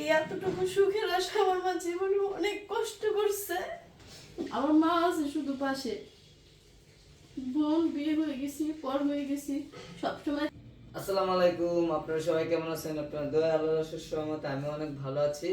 এই এতটুকু সুখের আশা আমার মা জীবনে অনেক কষ্ট করছে। আমার মা আছে শুধু পাশে। বোন বিয়ে হয়ে গেছি, পর হয়ে গেছি, সবসময়। আসসালামু আলাইকুম, আপনারা সবাই কেমন আছেন? আপনার দয়া আমি অনেক ভালো আছি।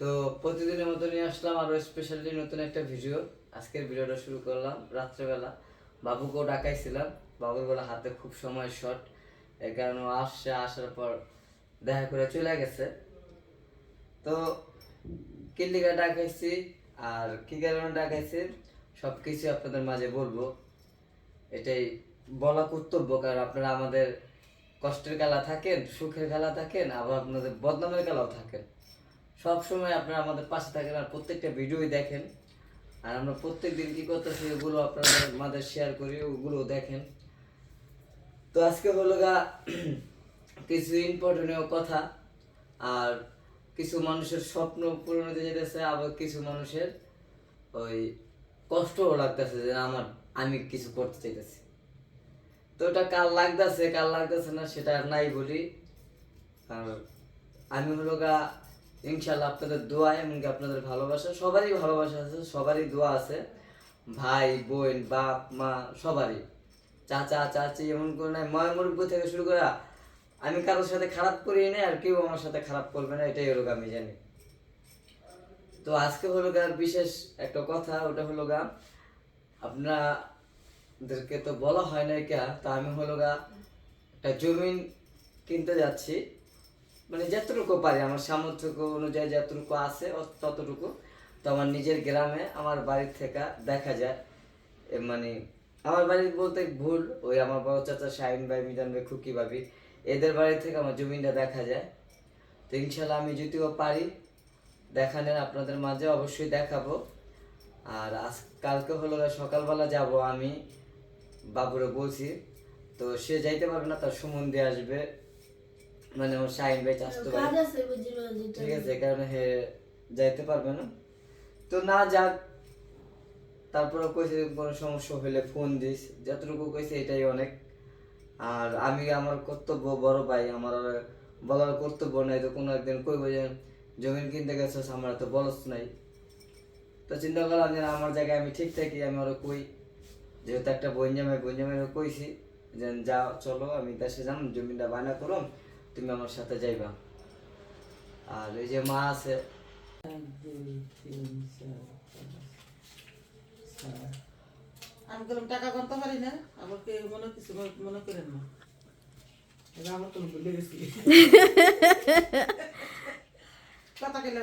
তো প্রতিদিনের মতো নিয়ে আসলাম আরও স্পেশালি নতুন একটা ভিডিও আজকের ভিডিওটা শুরু করলাম রাত্রেবেলা। বাবুকেও ডাকাইছিলাম। বাবুর বেলা হাতে খুব সময় শর্ট এই কারণে আসছে, আসার পর দেখা করে চলে গেছে। তো কিল্লিকা ডাকাইছি আর কি কারণে ডাকাইছি সব কিছু আপনাদের মাঝে বলব। এটাই বলা কর্তব্য, কারণ আপনারা আমাদের কষ্টের খেলা থাকেন, সুখের খেলা থাকেন, আবার আপনাদের বদনামের খেলাও থাকেন। সব সময় আপনারা আমাদের পাশে থাকেন আর প্রত্যেকটা ভিডিওই দেখেন। আর আমরা প্রত্যেক দিন কী করতেছি, ওগুলো আপনাদের মাঝে শেয়ার করি, ওগুলো দেখেন। তো আজকে হলো গা, কিছু ইম্পর্টেন্ট কথা। আর কিছু মানুষের স্বপ্ন পূরণ হতে যেতেছে আবার কিছু মানুষের ওই কষ্টও লাগতেছে যে আমার, আমি কিছু করতে চাইতেছি। তো ওটা কার লাগতেছে কার লাগতেছে না সেটা নাই বলি। আর আমি হলো গা ইনশাল্লাহ আপনাদের দোয়া, এমনকি আপনাদের ভালোবাসা, সবারই ভালোবাসা আছে, সবারই দোয়া আছে। ভাই, বোন, বাপ, মা, সবারই। চাচা, চাচি, এমন করে নাই ময় থেকে শুরু করে আমি কারোর সাথে খারাপ করি না আর কেউ আমার সাথে খারাপ করবে না, এটাই হলো আমি জানি। তো আজকে হলো গা বিশেষ একটা কথা, ওটা হলো গা আপনাদেরকে তো বলা হয় না কে, তো আমি হলো গা একটা জমিন কিনতে যাচ্ছি। মানে যতটুকু পারি, আমার সামর্থ্য অনুযায়ী যতটুকু আছে ততটুকু। তো আমার নিজের গ্রামে, আমার বাড়ির থেকে দেখা যায় মানে আমার বাড়ি বলতে ভুল, ওই আমার বড় চাচা শাহিন ভাই, মিজান ভাই, খুকি ভাবি এদের বাড়ি থেকে আমার জমিনটা দেখা যায়। তো ইনশাল্লাহ আমি যদিও পারি দেখানোর আপনাদের মাঝে অবশ্যই দেখাবো। আর আজ কালকে হলো সকালবেলা যাব আমি বাবুরে বলছি। তো সে যাইতে পারবে না তার সুমন দিয়ে আসবে। মানে ওর শাহিন ভাই চাষতো ঠিক আছে কারণে হে যাইতে পারবে না। তো না যাক তারপরে কইছে কোনো সমস্যা হলে ফোন দিস। যতটুকু কইছে এটাই অনেক। আর আমি আমার কর্তব্য, বড় ভাই, আমার আর বলার কর্তব্য নাই তো কোনো একদিন কইব যে, জমিন কিনতে গেছিস, আমার তো বলস নাই। তো চিন্তা করলাম যে, আমার জায়গায় আমি ঠিক থাকি, আমি ওরা কই। যেহেতু একটা বঞ্জামে বঞ্জামে কইছি যে যা চলো, আমি দেশে যাম, জমিনটা বায়না করুম, তুমি আমার সাথে যাইবা। আর এই যে মা আছে। আমি বললাম টাকা করতে পারি না আমার কে মনে কিছু মনে- মনে করেন না আমার তো ভুলে গেছি কথা গেলে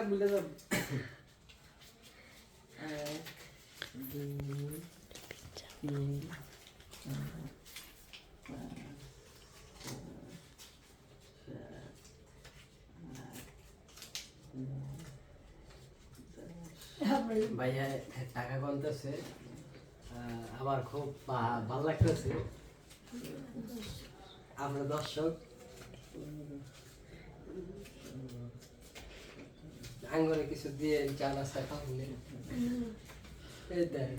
ভাইয়া টাকা বলতেছে আমার খুব ভালো লাগতেছে। আমরা দর্শক আঙ্গনে কিছু দিয়ে চা নাস্তা দেখ,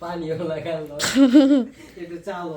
পানিও লাগালো। একটু চালো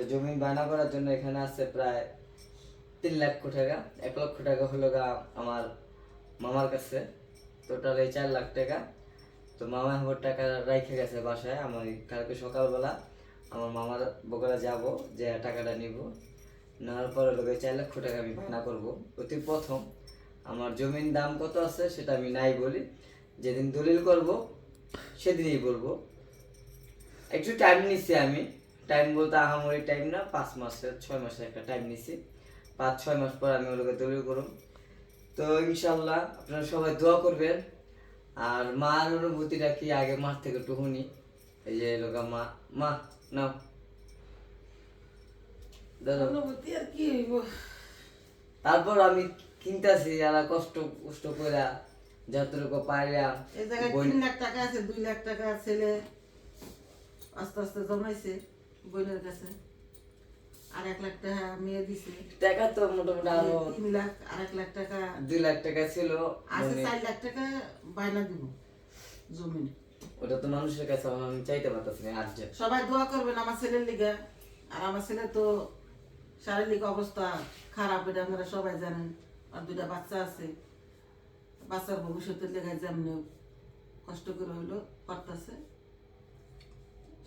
তো জমি বায়না করার জন্য এখানে আছে প্রায় তিন লক্ষ টাকা। এক লক্ষ টাকা হলো গা আমার মামার কাছে। টোটাল এই চার লাখ টাকা। তো মামা আমার টাকা রাইখে গেছে বাসায়। আমি কালকে সকালবেলা আমার মামার বগলা যাব, যে টাকাটা নিব। নেওয়ার পরে লোকে চার লক্ষ টাকা আমি বায়না করব। অতি প্রথম। আমার জমির দাম কত আছে সেটা আমি নাই বলি। যেদিন দলিল করব, সেদিনই বলব। একটু টাইম নিচ্ছি আমি। টাইম বলতে আহামরি টাইম না পাঁচ মাসের ছয় মাসের একটা টাইম নিচ্ছি পাঁচ ছয় মাস পর আমি ওগুলোকে দলিল করুম। তো ইনশাল্লাহ আপনারা সবাই দোয়া করবেন। আর মার অনুভূতিটা কি আগে মার থেকে একটু শুনি এই যে লোকা মা মা নাও। তারপর আমি কিনতেছি যারা কষ্ট কষ্ট করে যতটুকু পাইলাম এই জায়গায় তিন লাখ টাকা আছে দুই লাখ টাকা ছেলে আস্তে আস্তে জমাইছে। বোনের কাছে আর এক লাখ টাকা মেয়ে দিছে। টাকা তো মোটামুটি আরও তিন লাখ আর এক লাখ টাকা দুই লাখ টাকা ছিল আছে চার লাখ টাকা বায়না দিব জমিন। ওটা তো মানুষের কাছে আমি চাইতে পারতেছি না আর্জে সবাই দোয়া করবেন আমার ছেলের লিগে। আর আমার ছেলে তো শারীরিক অবস্থা খারাপ এটা আপনারা সবাই জানেন। আর দুটা বাচ্চা আছে। বাচ্চার ভবিষ্যতের লেগে যেমনি কষ্ট করে হইল করতেছে।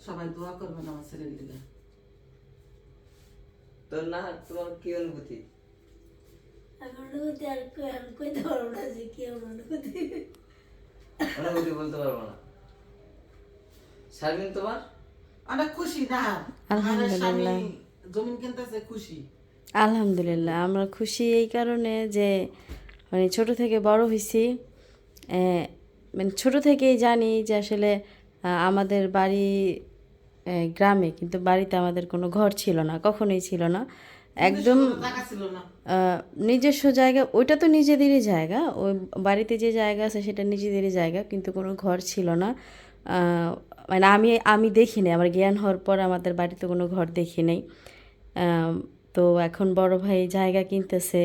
সবাই দোয়া করবেন আমার ছেলের লিগে তো না তোমার কি অনুভূতি? অনুভূতি আর কই- আমি কইতে পারব না যে কি অনুভূতি। অনুভূতি বলতে পারব না। শারমিন তোমার? অনেক খুশি না? আমার স্বামী জমিন কিনতেছে খুশি। আলহামদুলিল্লাহ আমরা খুশি এই কারণে যে মানে ছোট থেকে বড় হয়েছি মানে ছোট থেকেই জানি যে আসলে আমাদের বাড়ি গ্রামে কিন্তু বাড়িতে আমাদের কোনো ঘর ছিল না কখনোই ছিল না। একদম নিজস্ব জায়গা ওইটা তো নিজেদেরই জায়গা ওই বাড়িতে যে জায়গা আছে সেটা নিজেদেরই জায়গা কিন্তু কোনো ঘর ছিল না। মানে আমি আমি দেখি দেখিনি আমার জ্ঞান হওয়ার পর আমাদের বাড়িতে কোনো ঘর দেখি নাই। তো এখন বড় ভাই জায়গা কিনতেছে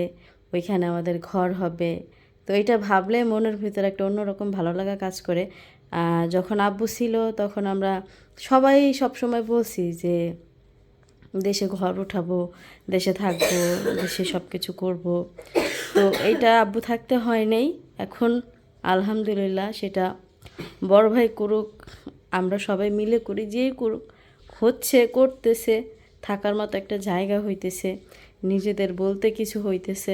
ওইখানে আমাদের ঘর হবে। তো এটা ভাবলে মনের ভিতরে একটা অন্যরকম ভালো লাগা কাজ করে। যখন আব্বু ছিল তখন আমরা সবাই সবসময় বলছি যে দেশে ঘর উঠাবো, দেশে থাকব, দেশে সব কিছু করব। তো এইটা আব্বু থাকতে হয় নাই। এখন আলহামদুলিল্লাহ সেটা বড় ভাই করুক, আমরা সবাই মিলে করি যেই করুক, হচ্ছে, করতেছে, থাকার মতো একটা জায়গা হইতেছে, নিজেদের বলতে কিছু হইতেছে।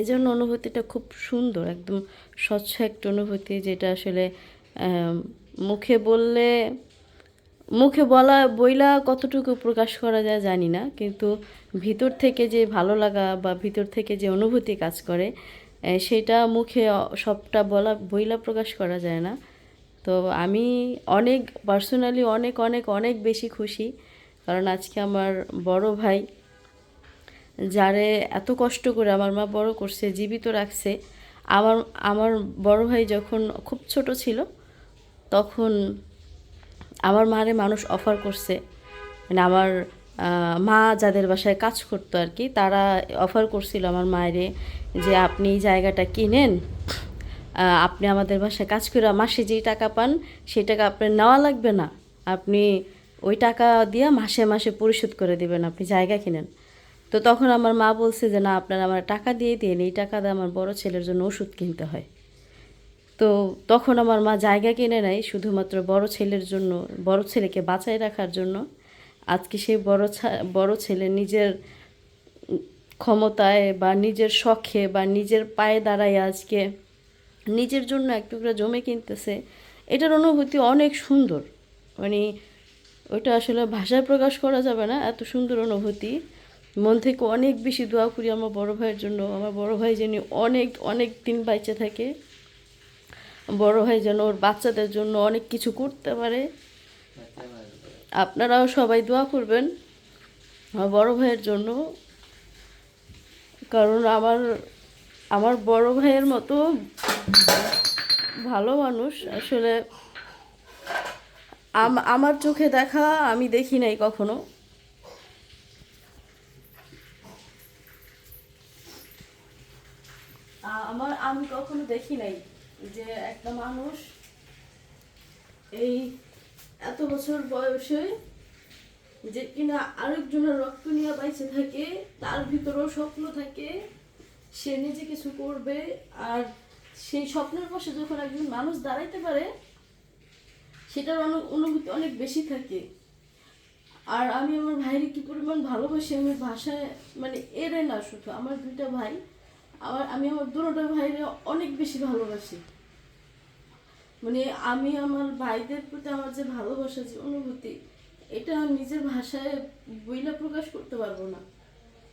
এই জন্য অনুভূতিটা খুব সুন্দর, একদম স্বচ্ছ একটা অনুভূতি, যেটা আসলে মুখে বললে, মুখে বলা, বইলা কতটুকু প্রকাশ করা যায় জানি না, কিন্তু ভিতর থেকে যে ভালো লাগা বা ভিতর থেকে যে অনুভূতি কাজ করে সেটা মুখে সবটা বলা, বইলা প্রকাশ করা যায় না। তো আমি অনেক, পার্সোনালি অনেক অনেক অনেক বেশি খুশি, কারণ আজকে আমার বড় ভাই, যারে এত কষ্ট করে আমার মা বড় করছে, জীবিত রাখছে, আমার আমার বড় ভাই যখন খুব ছোট ছিল তখন আমার মারে মানুষ অফার করছে। মানে আমার মা যাদের বাসায় কাজ করতো আর কি, তারা অফার করছিল আমার মায়েরে যে আপনি জায়গাটা কিনেন আপনি আমাদের বাসায় কাজ করে মাসে যেই টাকা পান, সেই টাকা আপনার নেওয়া লাগবে না। আপনি ওই টাকা দিয়ে মাসে মাসে পরিশোধ করে দেবেন, আপনি জায়গা কিনেন। তো তখন আমার মা বলছে যে, না, আপনারা আমার টাকা দিয়ে দিন এই টাকা দিয়ে আমার বড় ছেলের জন্য ওষুধ কিনতে হয়। তো তখন আমার মা জায়গা কিনে নেয় শুধুমাত্র বড় ছেলের জন্য, বড় ছেলেকে বাঁচায় রাখার জন্য। আজকে সেই বড় বড় ছেলে নিজের ক্ষমতায় বা নিজের শখে বা নিজের পায়ে দাঁড়ায় আজকে নিজের জন্য এক টুকরা জমি কিনতেছে, এটার অনুভূতি অনেক সুন্দর। মানে ওইটা আসলে ভাষায় প্রকাশ করা যাবে না, এত সুন্দর অনুভূতি। মন থেকে অনেক বেশি দোয়া করি আমার বড় ভাইয়ের জন্য, আমার বড় ভাই যিনি অনেক অনেক দিন বাইচে থাকে। বড় ভাই যেন ওর বাচ্চাদের জন্য অনেক কিছু করতে পারে। আপনারাও সবাই দোয়া করবেন আমার বড় ভাইয়ের জন্য। কারণ আমার আমার বড় ভাইয়ের মতো ভালো মানুষ। আসলে আম- আমার চোখে দেখা আমি দেখি নাই কখনো। আমার আমি কখনো দেখি নাই। যে একটা মানুষ এই এত বছর বয়সে যে কিনা আরেকজনের রক্ত নিয়ে বাইচে থাকে, তার ভিতরেও স্বপ্ন থাকে, সে নিজে কিছু করবে আর সেই স্বপ্নের পাশে যখন একজন মানুষ দাঁড়াইতে পারে, সেটার অনু- অনুভূতি অনেক বেশি থাকে। আর আমি আমার ভাইয়ের কি পরিমাণ ভালোবাসি, আমি ভাষায় মানে এরে না শুধু, আমার দুইটা ভাই, আমার, আমি আমার দুটো ভাইরে অনেক বেশি ভালোবাসি। মানে আমি আমার ভাইদের প্রতি আমার যে ভালোবাসা, যে অনুভূতি, এটা নিজের ভাষায় বইলা প্রকাশ করতে পারব না।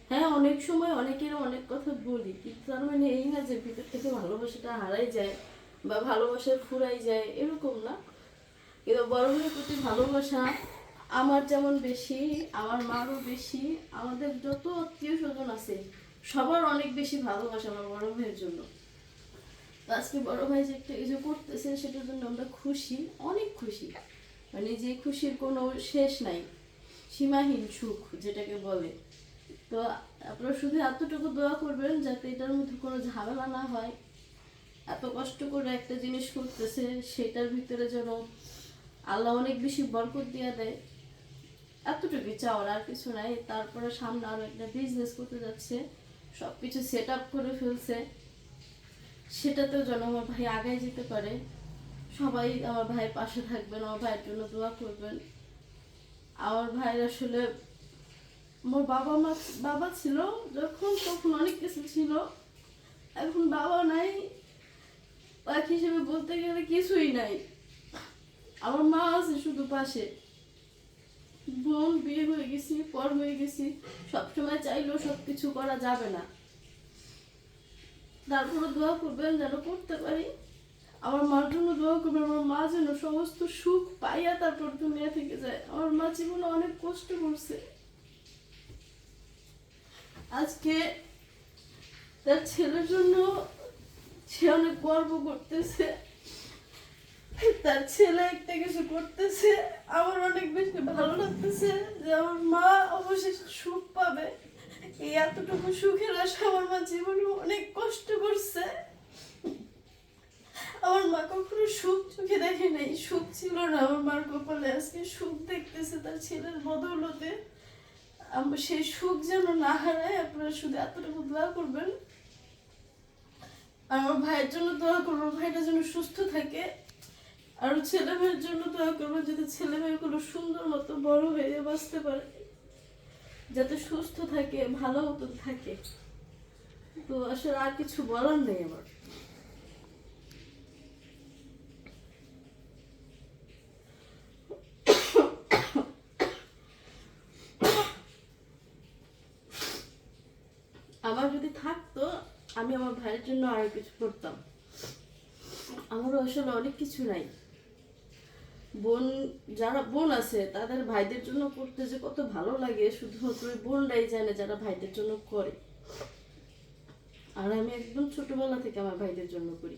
হ্যাঁ অনেক সময় অনেকের অনেক কথা বলি, কিন্তু তার মানে এই না যে ভিতর থেকে ভালোবাসাটা হারাই যায় বা ভালোবাসা ফুরাই যায়, এরকম না। কিন্তু বড় প্রতি ভালোবাসা আমার যেমন বেশি, আমার মারও বেশি, আমাদের যত আত্মীয় স্বজন আছে, সবার অনেক বেশি ভালোবাসা আমার বড় ভাইয়ের জন্য। আজকে বড় ভাই যে একটা কিছু করতেছে সেটার জন্য আমরা খুশি, অনেক খুশি। মানে যে খুশির কোনো শেষ নাই। সীমাহীন সুখ, যেটাকে বলে। তো আপনারা শুধু এতটুকু দোয়া করবেন যাতে এটার মধ্যে কোনো ঝামেলা না হয়। এত কষ্ট করে একটা জিনিস করতেছে, সেটার ভিতরে যেন আল্লাহ অনেক বেশি বরকত দিয়ে দেয়। এতটুকুই চাওয়ার আর কিছু নাই। তারপরে সামনে আরও একটা বিজনেস করতে যাচ্ছে। সব কিছু সেট আপ করে ফেলছে। সেটাতেও যেন আমার ভাই আগায় যেতে পারে। সবাই আমার ভাইয়ের পাশে থাকবেন, আমার ভাইয়ের জন্য দোয়া করবেন। আমার ভাইয়ের আসলে, আমার বাবা মা, বাবা ছিল যখন তখন অনেক কিছু ছিল, এখন বাবা নাই। এক হিসেবে বলতে গেলে কিছুই নাই। আমার মা আছে শুধু পাশে। বোন বিয়ে হয়ে গেছি, পর হয়ে গেছি, সবসময় চাইলেও সব কিছু করা যাবে না। তারপরে দোয়া করবেন যেন করতে পারি। আমার মার জন্য দোয়া করবেন, আমার মা যেন সমস্ত সুখ পাইয়া তারপর দুনিয়া থেকে যায়। আমার মা জীবনে অনেক কষ্ট করছে। আজকে তার ছেলের জন্য সে অনেক গর্ব করতেছে। তার ছেলে একটা কিছু করতেছে। আমার অনেক বেশি ভালো লাগতেছে যে আমার মা অবশেষে সুখ পাবে। এই এতটুকু সুখের আশা আমার মা জীবনে অনেক কষ্ট করছে। আমার মা কখনো সুখ চোখে দেখে নাই, সুখ ছিল না। আমার মার কপালে আজকে সুখ দেখতেছে তার ছেলের বদৌলতে। সেই সুখ যেন না হারায়, আপনারা শুধু এতটুকু দোয়া করবেন। আর আমার ভাইয়ের জন্য দোয়া করব ভাইটা যেন সুস্থ থাকে। আর ছেলে মেয়ের জন্য দোয়া করব, যাতে ছেলে মেয়েগুলো সুন্দর মতো বড় হয়ে বাঁচতে পারে। যাতে সুস্থ থাকে, ভালো মতো থাকে। তো আসলে আর কিছু বলার নেই আমার। আমার যদি থাকতো, আমি আমার ভাইয়ের জন্য আরও কিছু করতাম। আমারও আসলে অনেক কিছু নাই। বোন, যারা বোন আছে, তাদের ভাইদের জন্য করতে যে কত ভালো লাগে, শুধুমাত্র ওই বোনরাই জানে যারা ভাইদের জন্য করে। আর আমি একদম ছোটবেলা থেকে আমার ভাইদের জন্য করি।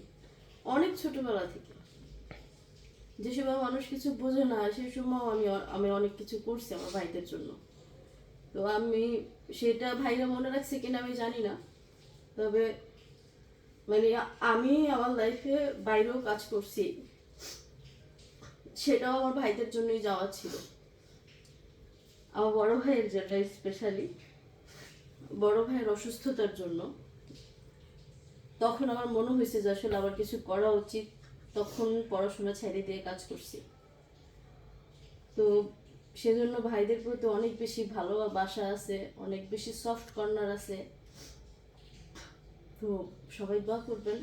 অনেক ছোটবেলা থেকে। যে সময় মানুষ কিছু বোঝে না সেই সময় আমি আমি অনেক কিছু করছি আমার ভাইদের জন্য। তো আমি সেটা ভাইরা মনে রাখছে কিনা আমি জানি না। তবে মানে আমি আমার লাইফে বাইরেও কাজ করছি। সেটাও আমার ভাইদের জন্যই যাওয়া ছিল। আমার বড় ভাইয়ের যেটা স্পেশালি বড় ভাইয়ের অসুস্থতার জন্য। তখন আমার মনে হয়েছে যে আসলে আমার কিছু করা উচিত। তখন পড়াশোনা ছেড়ে দিয়ে কাজ করছি। তো সেজন্য ভাইদের প্রতি অনেক বেশি ভালোবাসা আছে অনেক বেশি সফট কর্নার আছে। তো সবাই দোয়া করবেন।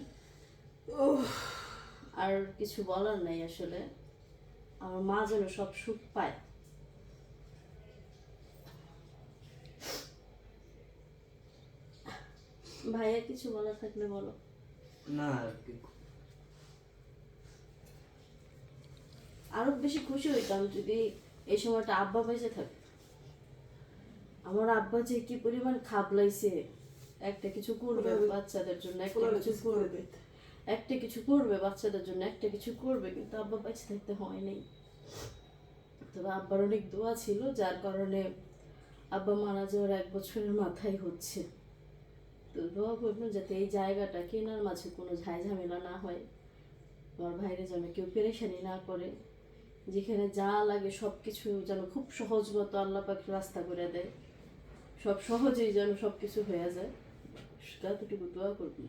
আর কিছু বলার নাই আসলে। আমার মা যেন সব সুখ পায়। ভাইয়া কিছু বলার থাকলে বলো। না আরও বেশি খুশি হইতাম যদি এই সময়টা আব্বা বেঁচে থাকে। আমার আব্বা যে কি পরিমাণ খাবলাইছে একটা কিছু করবে বাচ্চাদের জন্য একটা কিছু করবে। একটা কিছু করবে, বাচ্চাদের জন্য একটা কিছু করবে, কিন্তু আব্বা বেঁচে থাকতে হয় নাই। তবে আব্বার অনেক দোয়া ছিল, যার কারণে আব্বা মারা যাওয়ার এক বছরের মাথায় হচ্ছে। তো দোয়া করবেন যাতে এই জায়গাটা কেনার মাঝে কোনো ঝামেলা না হয়। আমার ভাইরে যেন কেউ পেরেশানি না করে, যেখানে যা লাগে সব কিছু যেন খুব সহজ মতো আল্লাহ পাক রাস্তা করে দেয়। সব সহজেই যেন সব কিছু হয়ে যায়। ততটুকু দোয়া করবেন।